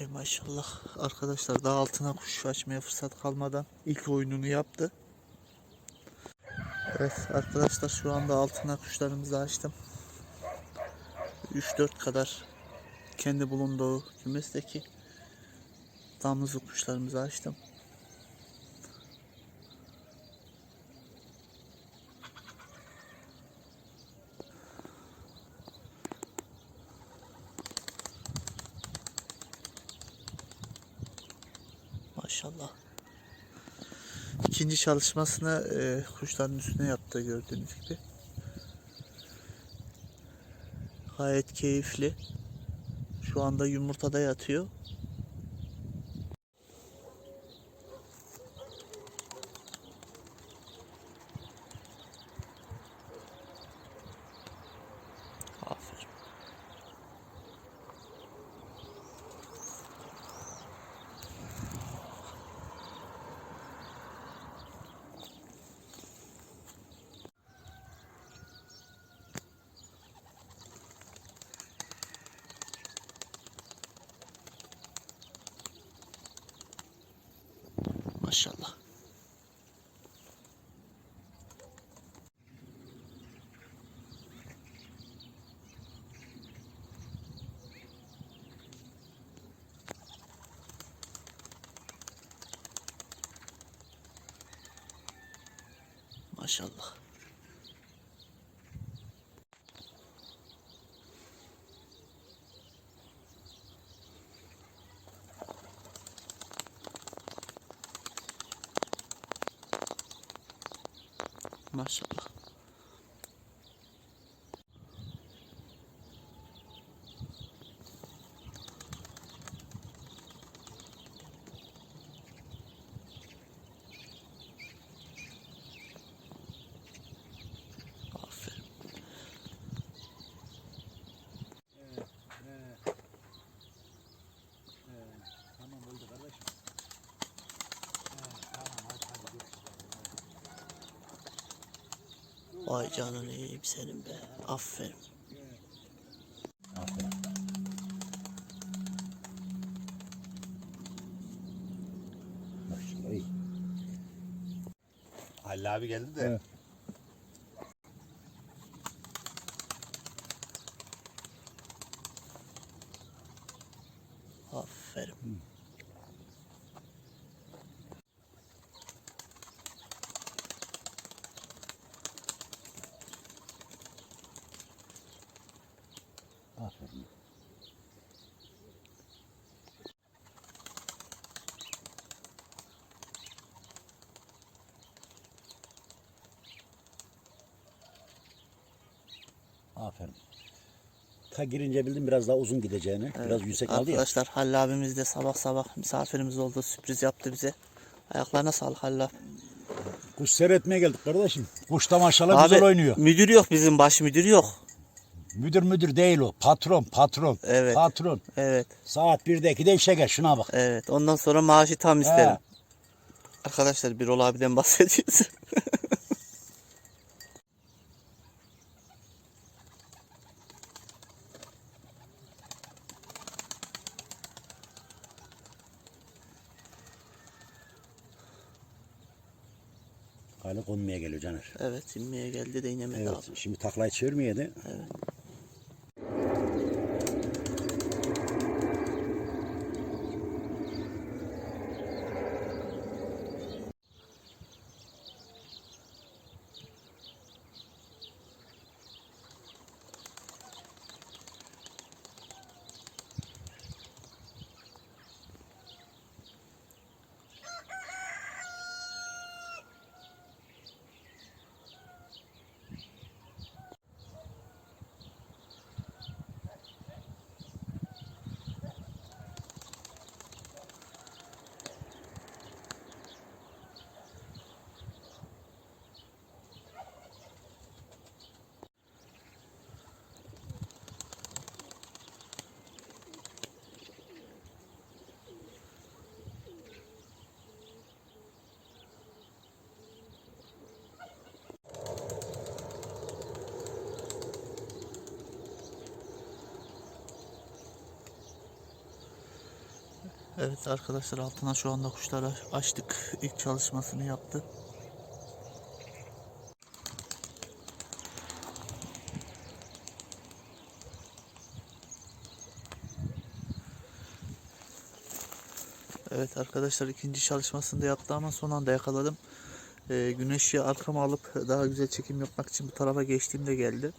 Maşallah arkadaşlar daha altına kuş açmaya fırsat kalmadan ilk oyununu yaptı. Evet arkadaşlar şu anda altına kuşlarımızı açtım. 3-4 kadar kendi bulunduğu kümesteki damızlık kuşlarımızı açtım. Maşallah. İkinci çalışmasını e, kuşların üstüne yaptı gördüğünüz gibi. Gayet keyifli. Şu anda yumurtada yatıyor. Maşallah. Maşallah. Maşallah. Vay canını yiyeyim senin be. Aferin. Aferin. Halil abi geldi de. Evet. Aferin. Aferin. Aferin. Ta girince bildim biraz daha uzun gideceğini. Biraz yüksek aldı ya. Arkadaşlar Halil abimiz de sabah sabah misafirimiz oldu. Sürpriz yaptı bize. Ayaklarına sağlık Halil abi. Kuş seyretmeye geldik kardeşim. Kuş da maşallah Abi, güzel oynuyor. Müdür yok bizim baş müdür yok. Müdür müdür değil o. Patron patron. Evet. Patron. Evet. Saat 1'de 2'de işe gel şuna bak. Evet. Ondan sonra maaşı tam isterim. He. Arkadaşlar Birol abiden bahsediyoruz. Hala konmaya geliyor Caner. evet inmeye geldi de inemedi Evet. abi. Şimdi taklayı çevirmeye de. Evet arkadaşlar altına şu anda kuşları açtık. İlk çalışmasını yaptı. Evet arkadaşlar ikinci çalışmasını da yaptı ama son anda yakaladım. Ee, güneşi arkama alıp daha güzel çekim yapmak için bu tarafa geçtiğimde geldi.